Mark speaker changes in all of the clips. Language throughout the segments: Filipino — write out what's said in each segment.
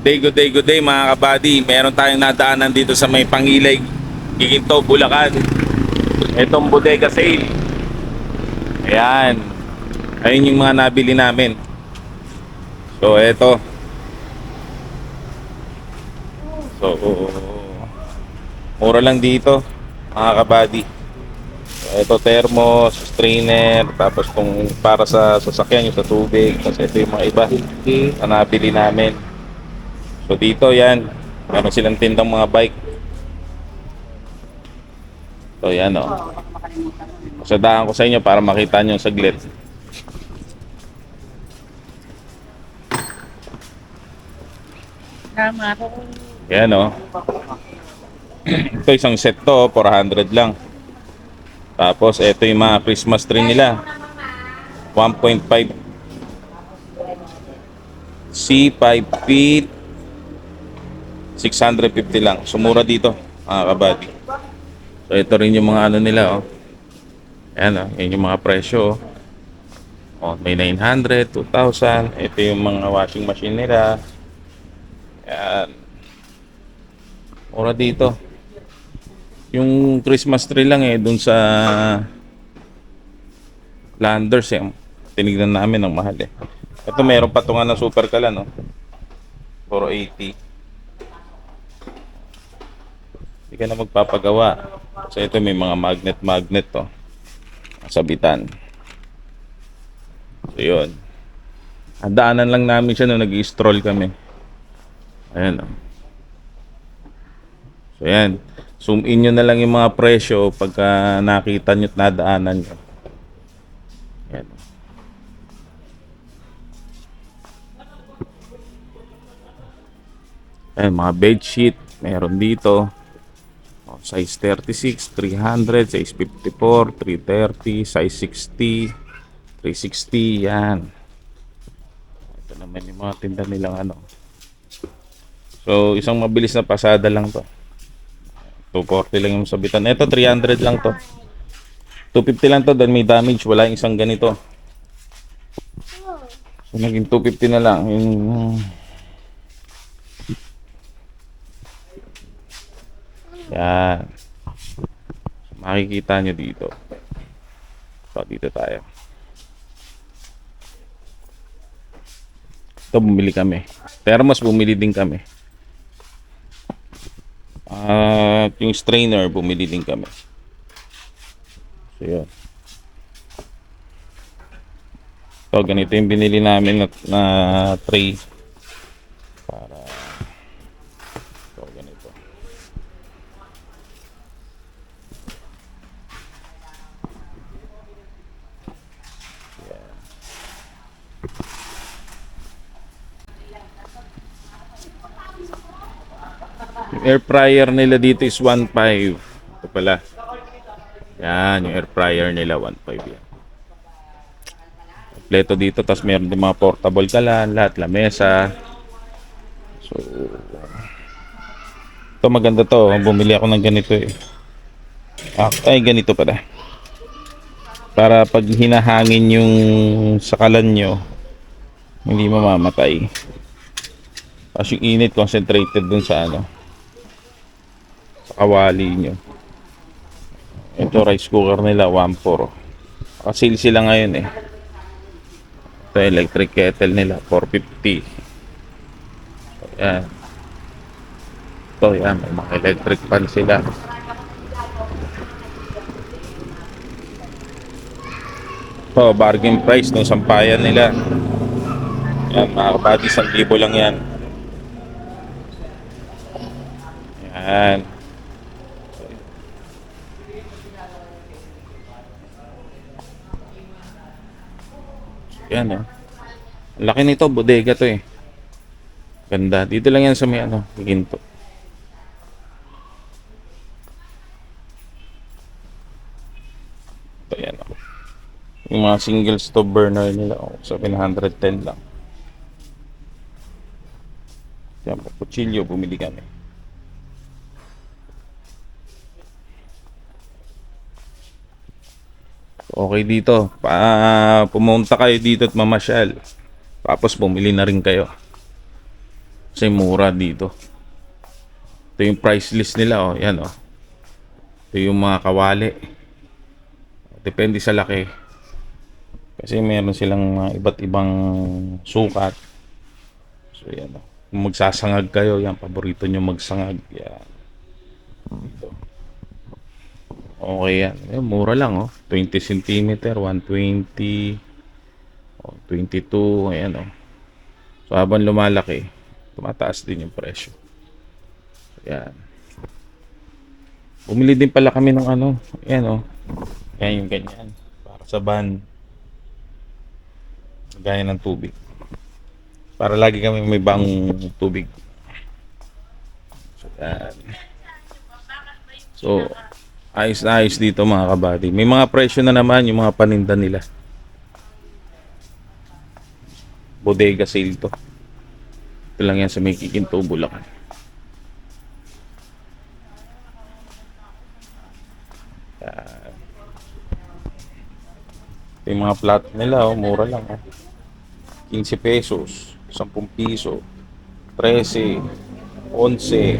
Speaker 1: day, good day, good day mga kabady. Meron tayong nadaanan dito sa may Pangilay, Giginto, Bulacan. Itong bodega sale. Ayan. Ayun yung mga nabili namin. So, eto. So, mura lang dito, mga kabady. Ito thermos, strainer, tapos kung para sa sasakyan yung sa tubig, tapos ito yung mga iba na nabili namin. So dito yan, meron silang tindang mga bike. So yan o. Oh. Pasadahan ko sa inyo para makita nyo saglit.
Speaker 2: Tama ako.
Speaker 1: Yan o. Ito isang set to, 400 lang. Tapos ito yung mga Christmas tree nila. 1.5 C5 feet 650 lang. Sumura dito, mga kabady. So ito rin yung mga ano nila oh. Ayan oh, yan yung mga presyo oh. Oh, may 900, 2,000. Ito yung mga washing machine nila. Ayan. Mura dito. Yung Christmas tree lang eh, dun sa Landers eh. Tinignan namin ang mahal eh. Ito meron patungan ng super kalan no. 480. Hindi ka na magpapagawa. So ito may mga magnet-magnet to. Sabitan. So yun. Daanan lang namin siya nung nag-stroll kami. Ayan o. So yan. Zoom in nyo na lang yung mga presyo pagka nakita nyo at nadaanan nyo. Yan. Ayan, mga bed sheet. Meron dito. O, size 36, 300, size 54, 330, size 60, 360. Yan. Ito naman yung mga tinda nilang ano. So, isang mabilis na pasada lang to. 240 lang yung sabitan. Ito, 300 lang to. 250 lang to, dahil may damage. Wala yung isang ganito. So, naging 250 na lang. Yung... Yan. Makikita nyo dito. So, dito tayo. Ito, bumili kami. Thermos, bumili din kami. At yung strainer, bumili din kami. So, yun. So, ganito yung binili namin na, na tray. Para... So, ganito. Yan. Yung air fryer nila dito is 1.5. Ito pala. Yan, yung air fryer nila 1.5 yan. Kompleto dito, tapos meron din mga portable kalan, lahat, lamesa. So, ito maganda to. Bumili ako ng ganito eh. Ah, ay, ganito pala. Para pag hinahangin yung sakalan nyo, hindi mamamatay. Tapos yung init concentrated dun sa ano, sa kawali nyo. Ito rice cooker nila 1.4. Kasi sila ngayon eh. Ito electric kettle nila 450. So, yan. Ito yan, may mga electric pan sila. Ito, bargain price ng sampayan nila. Yan, mga kapati, 1,000 lang yan. Yan. Yan oh. Ang laki nito, bodega to eh. Ganda. Dito lang yan sa may ano, ginto. Ito yan oh. Yung mga single stove burner nila oh, 710 lang. Yan kutsilyo, bumili kami. Okay dito. Pa, pumunta kayo dito at mamasyal. Tapos bumili na rin kayo. Kasi mura dito. Ito yung price list nila, oh. Yan, oh. Ito yung mga kawali. Depende sa laki. Kasi meron silang mga iba't ibang sukat. So, yan, oh. Kung magsasangag kayo, yan, paborito nyo magsangag. Yan. Okay yan. Eh, mura lang, oh. 20 cm, 120, oh, 22, ayan, oh. So, habang lumalaki, tumataas din yung presyo. So, yan. Bumili din pala kami ng ano, ayan, oh. Yan yung ganyan. Para sa van. Gaya ng tubig. Para lagi kami may bang tubig. So, yan. So, ayos na ayos dito mga kabady. May mga presyo na naman yung mga paninda nila. Bodega sale to. Ito lang yan sa may kikinto, Bulacan. Yan. Ito yung mga flat nila, oh, mura lang. Oh. 15 pesos, 10 piso, 13, 11.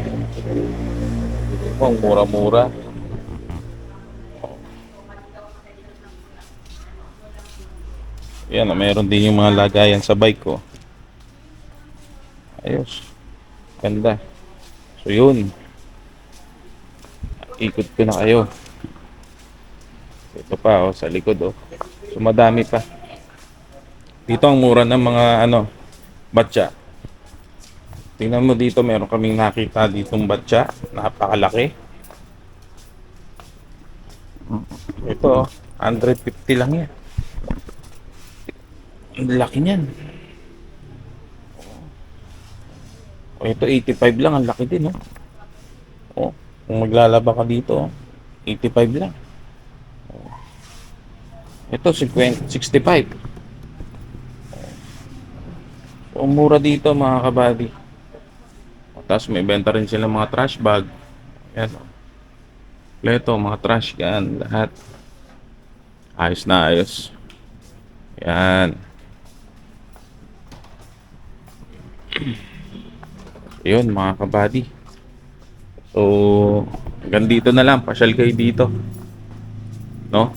Speaker 1: Ito, ang mura-mura. Yan, oh, meron din yung mga lagayan sa bike ko. Ayos. Ganda. So yun. Ikot ko na kayo. Ito pa oh, sa likod oh. So madami pa. Dito ang mura ng mga ano, batya. Tingnan mo dito, meron kaming nakita ditong batya. Napakalaki. Ito oh, 150 lang yan. Ang laki niyan. O ito 85 lang, ang laki din, no? Oh, kung maglalaba ka dito, oh, 85 lang. Oh. Ito 50, 65. So, mura dito mga kabady. Tapos may benta rin sila mga trash bag. Yan. oh. Leto, mga trash can, lahat. Ayos na ayos. Yan. Yun mga kabady. So, hanggang dito na lang. Pasyal kayo dito. No?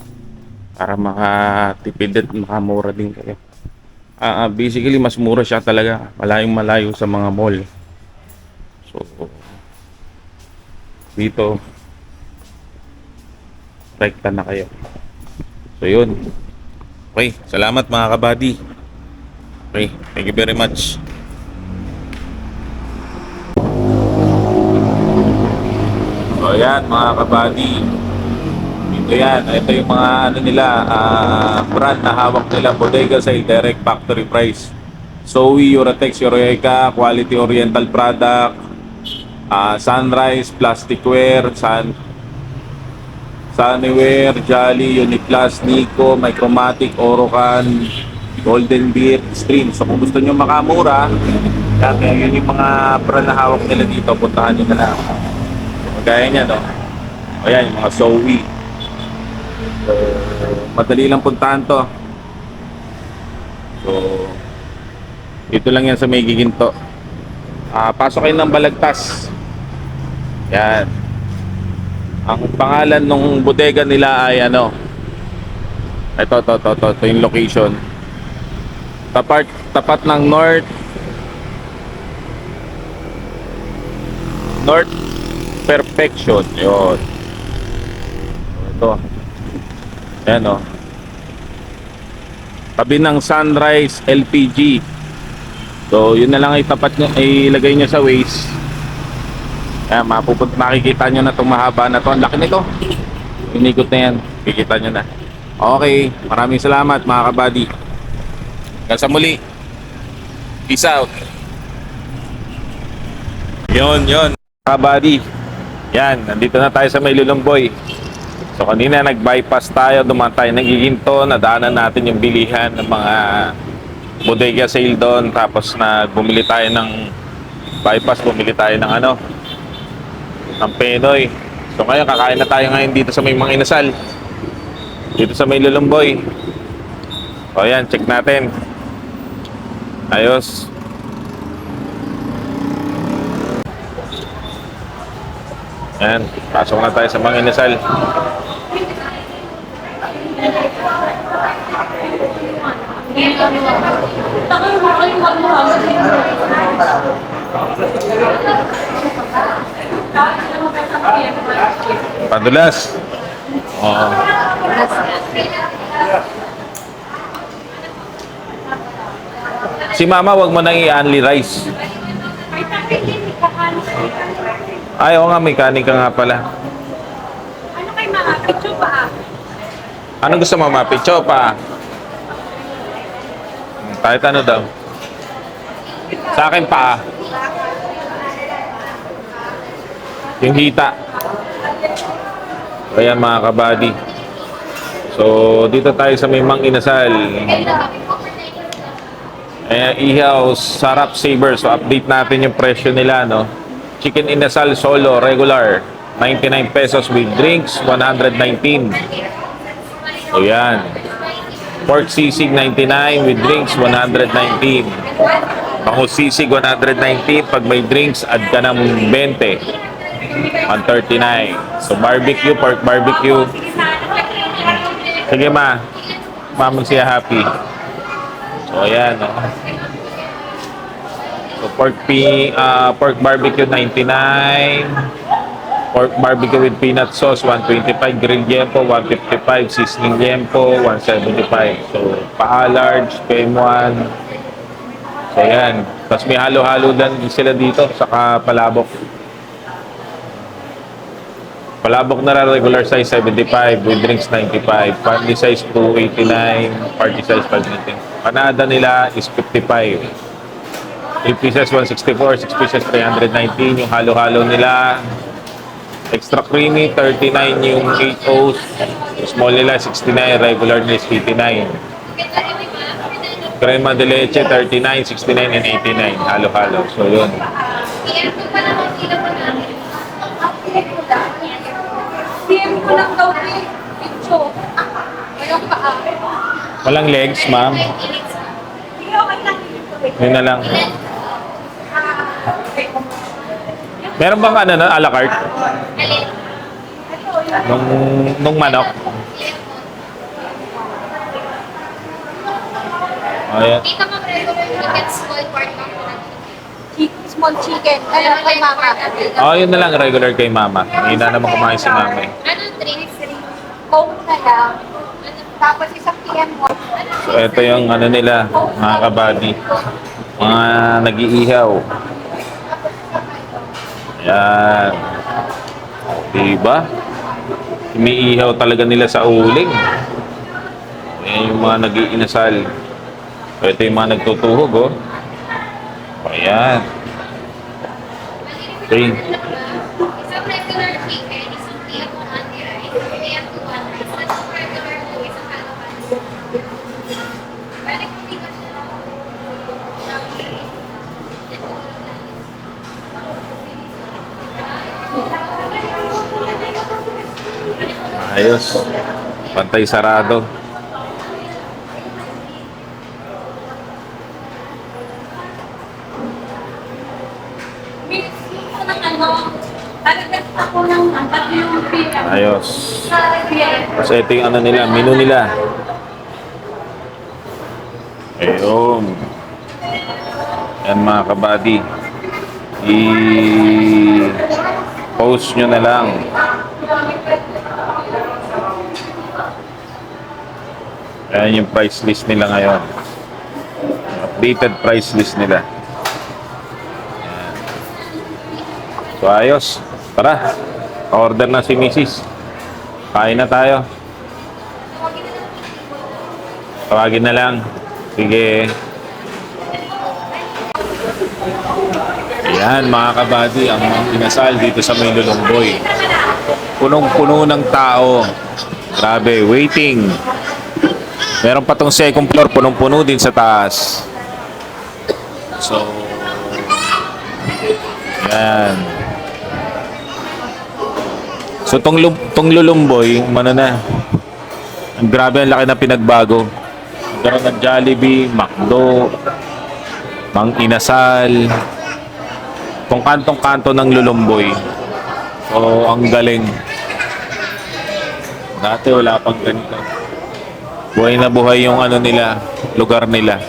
Speaker 1: Para makatipid at makamura din kayo. Ah, basically, mas mura siya talaga. Malayong malayo sa mga mall. So, dito, rekta na kayo. So, yun. Okay, salamat mga kabady. Okay, thank you very much. Ayan mga kabady. Ito yan. Ito yung mga ano nila, ah, brand na hawak nila. Bodega sa direct factory price. Zoe, Uratex, Eureka, Quality Oriental Product, ah, Sunrise, Plasticware, Sun, Sunnywear, Jolly, Uniplus, Nico, Micromatic, Orocan, Golden Beard, Stream. So kung gusto nyo makamura, yan, yun yung mga brand na hawak nila dito. Puntahan nyo na lang. Gaya niya, no? O yan, yung mga Zoe. So, madali lang puntahan to. So, dito lang yan sa may giginto. Ah, pasok kayo ng Balagtas. Yan. Ang pangalan ng bodega nila ay ano? Ito, to, to, to, to yung location. Tapat, tapat ng North North Perfection. Yun. Ito. Ayan o. Tabi ng Sunrise LPG. So, yun na lang itapat nyo, ilagay nyo sa waste. Ayan, mapuput, makikita nyo na itong mahaba na to. Ang laki nito. Inikot na yan. Kikita nyo na. Okay. Maraming salamat mga kabady. Hanggang sa muli. Peace out. Yon, yon. Kabady. Yan, nandito na tayo sa may Lulongboy. So kanina nag-bypass tayo, dumaan tayo ng Giginto, nadaanan natin yung bilihan ng mga bodega sale doon. Tapos na bumili tayo ng bypass, bumili tayo ng ano, ng Penoy. So ngayon, kakain na tayo ngayon dito sa may mga inasal. Dito sa may Lulongboy. O yan, check natin. Ayos. Ayan, pasok na tayo sa mga inasal. Padulas. Oo. Si mama, wag mo nang i-only rice. Ay, oo nga, mechanic ka nga pala.
Speaker 2: Ano kay mga picture pa?
Speaker 1: Ano gusto mo, ma? Picho pa? Kahit ano daw. Sa akin pa. Yung hita. Ayan mga kabady. So, dito tayo sa may Mang Inasal. Ayan, ihaw, sarap saver. So, update natin yung presyo nila, no? Chicken Inasal Solo, regular. 99 pesos with drinks, 119. O yan. Pork sisig 99 with drinks 119. Bangus sisig 119. Pag may drinks, add ka ng 20. 139. So barbecue, pork barbecue. Sige ma. Ma magsiya happy. So ayan. No? Pork, pi, ah, pork barbecue 99. Pork barbecue with peanut sauce, 125. Grilled yempo, 155. Seasoning yempo, 175. So, paa large, PM1. So, yan. Tapos may halo-halo din sila dito, saka palabok. Palabok na regular size 75, with drinks 95. Family size 289, party size 590. Panada nila is 55. 8 pieces 164, 6 pieces 319. Yung halo-halo nila, Extra creamy, 39 yung 8 O's. Small nila, 69. Regular nila, is 89. Crema de leche, 39, 69, and 89. Halo-halo. So, yun.
Speaker 2: Walang
Speaker 1: legs, ma'am. Yun na lang. Meron bang ano na, a la carte? Nung, nung manok? Ayan.
Speaker 3: Dito ka regular chicken small part lang
Speaker 2: Small chicken. Ano kay mama?
Speaker 1: Oh, yun na lang, regular kay mama. Hindi na naman kumain si mama eh.
Speaker 3: Anong drinks?
Speaker 2: Coke na lang. Tapos isang PM mo.
Speaker 1: So, ito yung ano nila, mga kabady. Mga nag-iihaw. Ayan. Diba? Umiihaw talaga nila sa uling. Ayan yung mga nag-iinasal. So, ito yung mga nagtutuhog, oh. Ayan. Okay.
Speaker 3: Isang regular chicken, isang PM mo anti-rice, PM to one rice, tapos regular po, isang halo-halo. Balik mo dito siya.
Speaker 1: Ayos. Pantay sarado. Ayos. Tapos ito yung ano nila, menu nila. Ayun. Yan mga kabady. I-post nyo na lang. Ayan yung price list nila ngayon. Updated price list nila. Ayan. So ayos. Tara. Order na si Mrs. Kain na tayo. Tawagin na lang. Sige. Ayan mga kabady, ang inasal dito sa may Lulongboy. Punong-puno ng tao. Grabe, waiting. Meron pa tong second floor, punong-puno din sa taas. So, yan. So, tong, tong Lulumboy, ano na, grabe ang laki na pinagbago. Nagkaroon ng Jollibee, McDo, Mang Inasal, kung kantong-kanto ng Lulumboy. So,
Speaker 4: ang galing. Dati wala pang ganito. Buhay na buhay yung ano nila, lugar nila.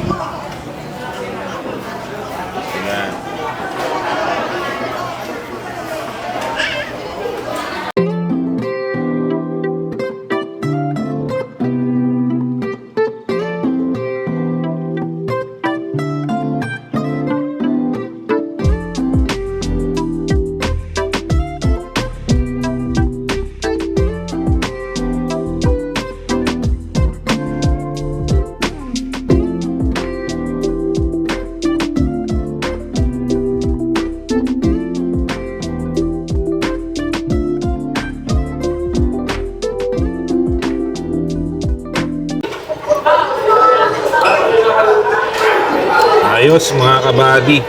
Speaker 4: Kabady.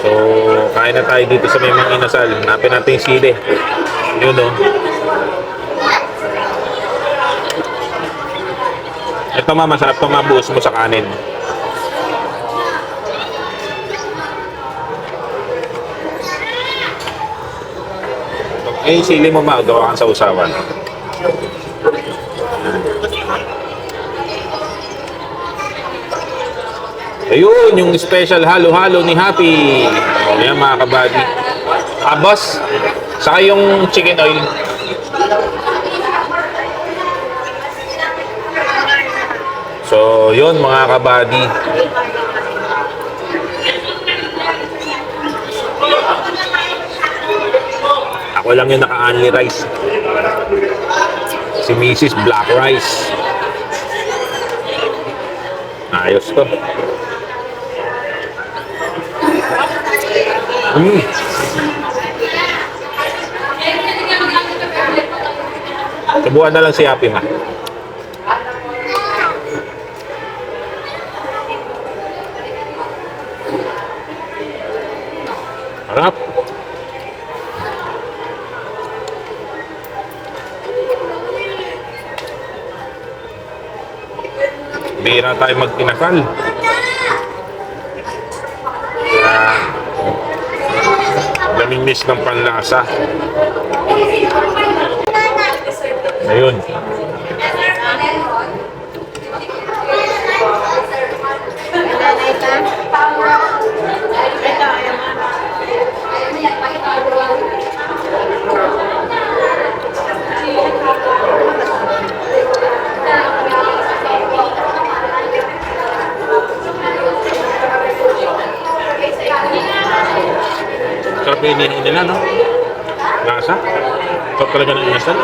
Speaker 4: So, kain na tayo dito sa may mga inasal. Hanapin natin yung sili. Yun o. Ito ma, masarap ito mabuhos mo sa kanin. Eh, sili mo ma, gawa sa usawan. Ayun, yung special halo-halo ni Happy. O, yan mga kabady. Ah, boss, saka yung chicken oil. So, yun mga kabady. Ako lang yung naka-only rice. Si Mrs. Black Rice. Ayos to. Mm. Subukan na lang si Happy ma. Harap. Bira tayo magtinasal. Namimiss ng panlasa. Ayun. Yung hinihin nila, no? Lasa. Sarap talaga ng inasal.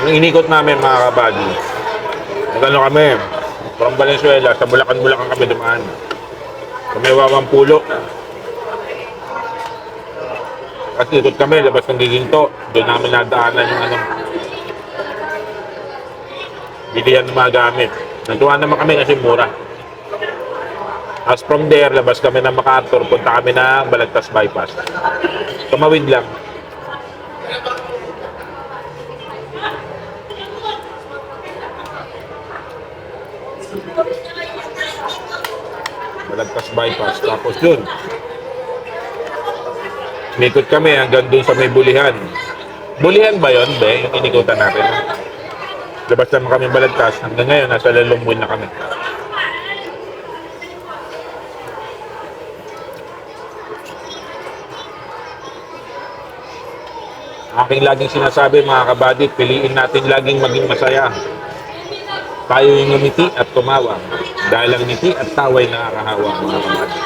Speaker 4: Nung inikot namin mga kabady, nagano kami, from Valenzuela, sa Bulacan-Bulacan kami dumaan. Kami wawang pulo. At ikot kami, labas ng giginto. Doon namin nadaanan yung ano, bilihan ng mga gamit. Natuwa naman kami kasi mura. As from there, labas kami ng MacArthur, punta kami ng Balagtas Bypass. Tumawid lang. Balagtas Bypass. Tapos dun, Nikot kami hanggang dun sa may bulihan. Bulihan ba yon be? Yung inikutan natin. Labas naman kami balagtas. Hanggang ngayon, nasa lalumboy na kami. Aking laging sinasabi mga kabady, piliin natin laging maging masaya. Tayo yung ngumiti at tumawa. Dahil ang ngiti at taway nakakahawa mga kabady.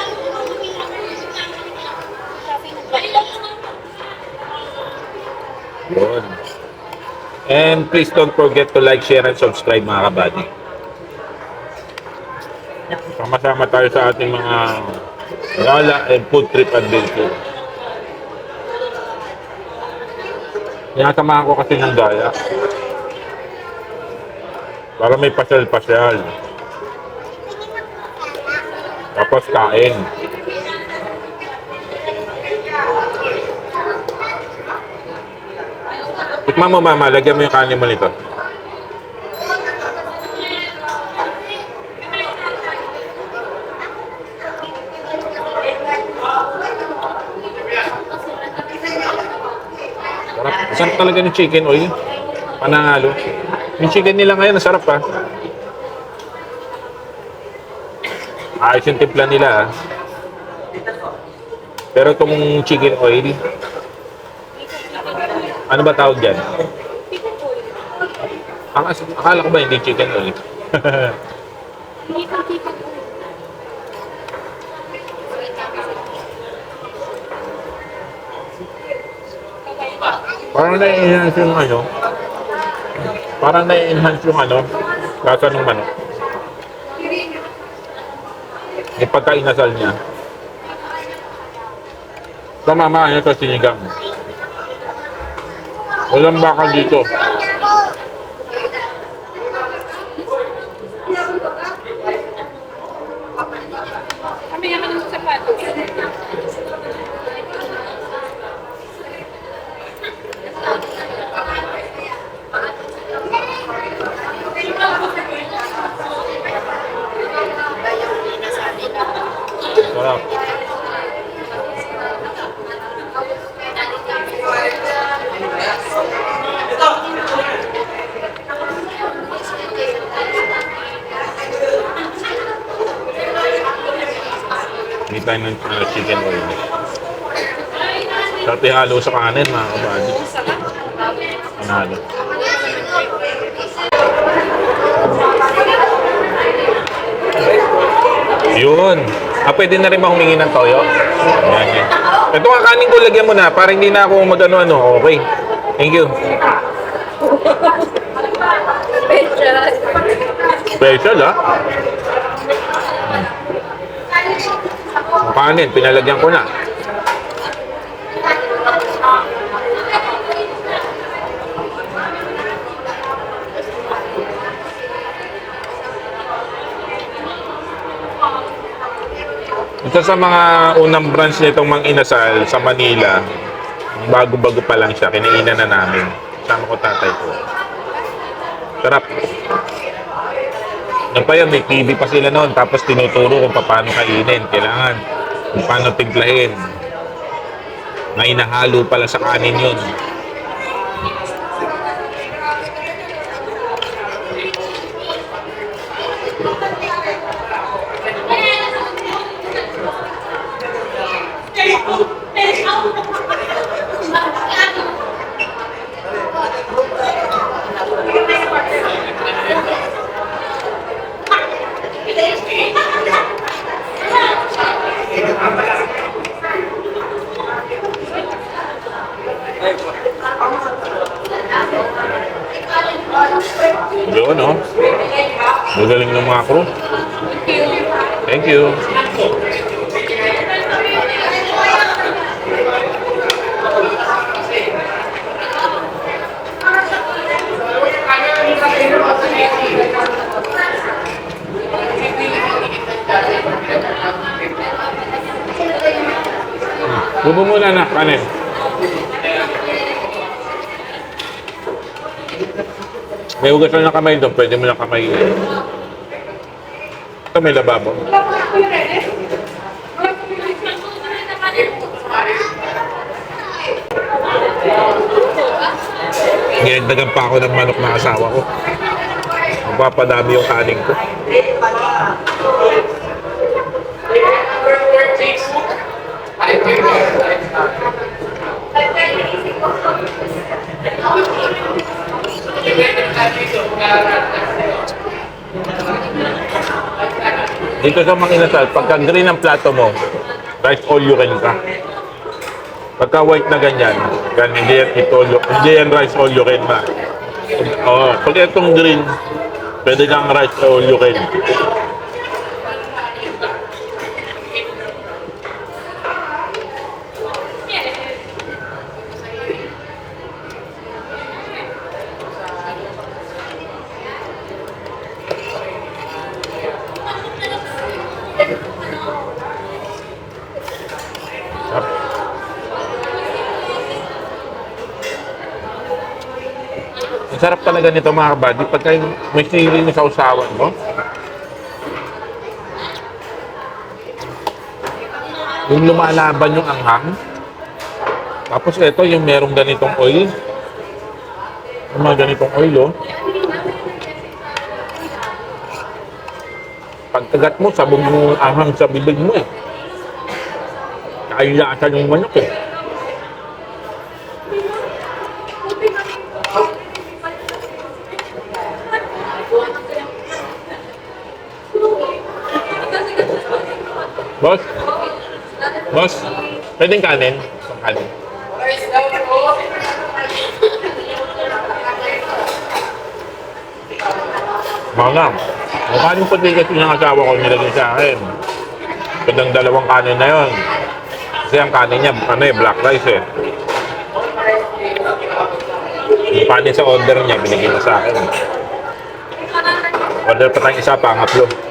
Speaker 4: Yun. And please don't forget to like, share, and subscribe mga kabady. Sama-sama tayo sa ating mga gala and food trip adventure. Sinasamahan ko kasi ng gala. Para may pasyal-pasyal. Tapos kain. Mama, mama, lagyan mo yung kanin mo nito. Sarap. Sarap talaga ng chicken oil. Panalo. Yung chicken nila ngayon, sarap pa. Ayos yung timpla nila ha. Pero itong chicken oil, ano ba tawag dyan? Ang akala ko ba hindi chicken?
Speaker 2: Hindi ko.
Speaker 4: Parang na-enhance yung ano. Parang na-enhance yung ano. Lasa ng manok. Yung pagkainasal niya. Tamama niya sa sinigang. Walang bakal dito. Hindi tayo ng uh, chicken oil. Sarap ihalo sa kanin mga kabady. Panalo. Yun. Ah, pwede na rin ba humingi ng toyo? Yan, yan. Ito nga kanin ko, lagyan mo na para hindi na ako mag-ano-ano. Okay. Thank you.
Speaker 2: Special.
Speaker 4: Special, ah. Kanin, pinalagyan ko na. Ito sa mga unang branch nitong Mang Inasal sa Manila, bago-bago pa lang siya, kinainan na namin. Sama ko tatay ko. Sarap. Ano pa yan, may TV pa sila noon, tapos tinuturo kung paano kainin. Kailangan, kung paano timplahin. May inahalo pala sa kanin yun. Yun, no? Magaling ng mga crew. Thank you. Bubo muna na, kanin. May hugasan na kamay doon, pwede mo na kamay. Ito may lababo. Ginagdagan pa ako ng manok na asawa ko. Mapapadami yung kanin ko. Dito sa mga inasal, pagka green ang plato mo, rice all you can ka. Pagka white na ganyan, gan hindi yan ito, hindi yan rice all you can na. Oo, pag itong green, pwede kang rice all you can. Sarap talaga nito mga kabady. Pagka yung may sili na sa usawan mo. Yung lumalaban yung anghang. Tapos ito yung merong ganitong oil. Yung mga ganitong oil, oh. Pagkagat mo, sabog mo ahang sa bibig mo eh. Kailaasan yung manok eh. Boss? Boss? Pwedeng kanin? Isang kanin. Mga Ang kanin puti kasi ng asawa ko nilagay sa akin. Gandang dalawang kanin na yon. Kasi ang kanin niya, ano eh, black rice eh. Yung kanin sa order niya, binigay niya sa akin. Order pa tayong isa, pangatlo.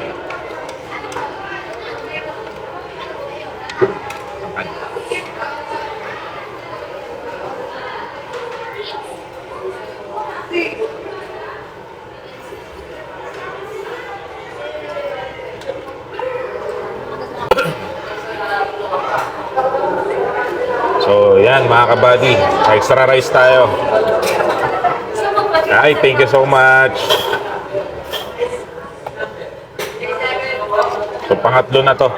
Speaker 4: So, yan mga kabady. Extra rice tayo. Ay, thank you so much. So, pangatlo na to.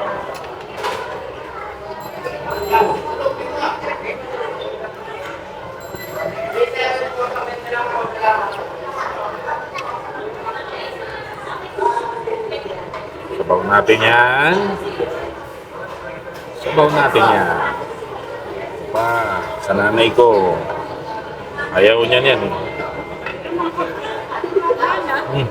Speaker 4: Sabaw natin yan. Sabaw natin yan. Sa nanay ko. Ayaw niya niyan. Hmm.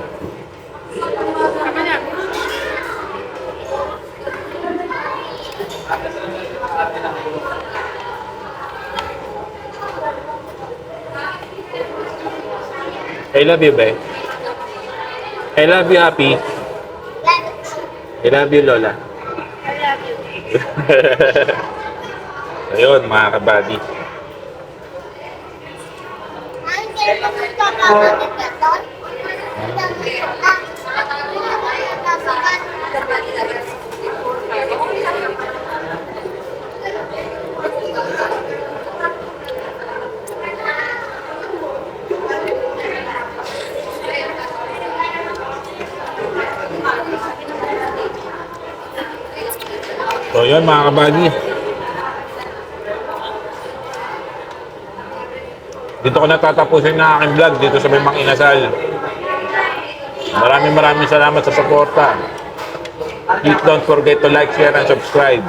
Speaker 4: I love you, Be. I love you, Happy. I love you, Lola. Ayun, mga kabady. So yun mga kabagi. Dito ko natatapusin na aking vlog dito sa Bimang Inasal. Maraming maraming salamat sa suporta. Please don't forget to like, share, and subscribe.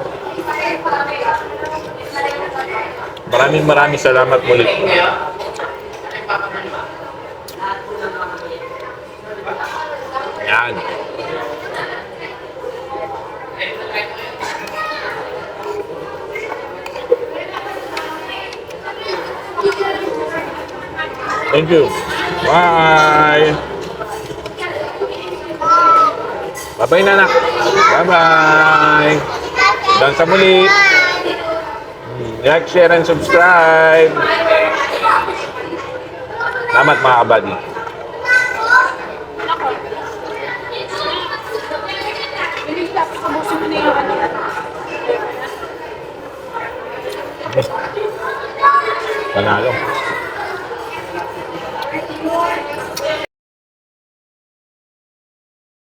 Speaker 4: Maraming maraming salamat muli. Yan. Thank you. Bye. Bye-bye, nanak. Bye-bye. Hanggang sa muli. Like, share, and subscribe. Salamat mga kabady. Panalo.